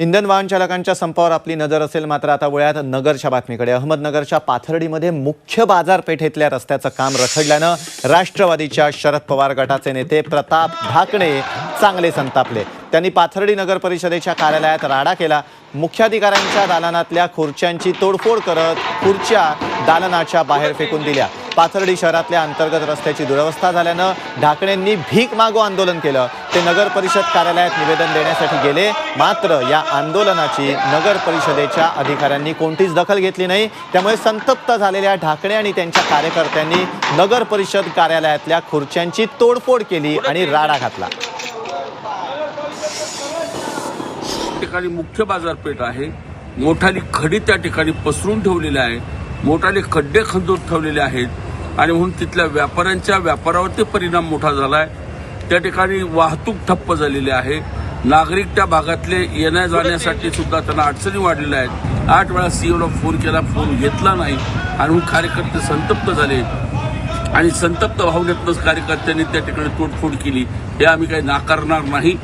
इंधन वाहन चालकांच्या संपावर आपली नजर असेल मात्र आता वळ्यात नगरच्या बातमीकडे. अहमदनगरच्या पाथर्डीमध्ये मुख्य बाजारपेठेतल्या रस्त्याचं काम रखडल्यानं राष्ट्रवादीच्या शरद पवार गटाचे नेते प्रताप ढाकणे चांगले संतापले. त्यांनी पाथर्डी नगर परिषदेच्या कार्यालयात राडा केला. मुख्याधिकाऱ्यांच्या दालनातल्या खुर्च्यांची तोडफोड करत खुर्च्या दालनाच्या बाहेर फेकून दिल्या. पाथर्डी शहरातल्या अंतर्गत रस्त्याची दुरवस्था झाल्यानं ढाकणेंनी भीक मागो आंदोलन केलं. ते नगर परिषद कार्यालयात निवेदन देण्यासाठी गेले. मात्र या आंदोलनाची नगर परिषदेच्या अधिकाऱ्यांनी कोणतीच दखल घेतली नाही. त्यामुळे संतप्त झालेल्या ढाकणे आणि त्यांच्या कार्यकर्त्यांनी नगर परिषद कार्यालयातल्या खुर्च्यांची तोडफोड केली आणि राडा घातला. ठिकाणी मुख्य बाजारपेठ आहे. मोठाली खडी त्या ठिकाणी पसरून ठेवलेली आहे मोठाले खड्डे खंदून ठेवलेले आहेत. आणि म्हणून तिथल्या व्यापाऱ्यांच्या व्यापारावरती परिणाम मोठा झालाय. त्या ठिकाणी वाहतूक ठप्प झालेली आहे. नागरिक त्या भागातले येण्या जाण्यासाठी सुद्धा त्यांना अडचणी वाढलेल्या आहेत. आठ वेळा सीओला फोन केला फोन घेतला नाही. आणि म्हणून कार्यकर्ते संतप्त झाले. आणि संतप्त भावनेतनंच कार्यकर्त्यांनी त्या ठिकाणी तोडफोड केली. हे आम्ही काही नाकारणार नाही.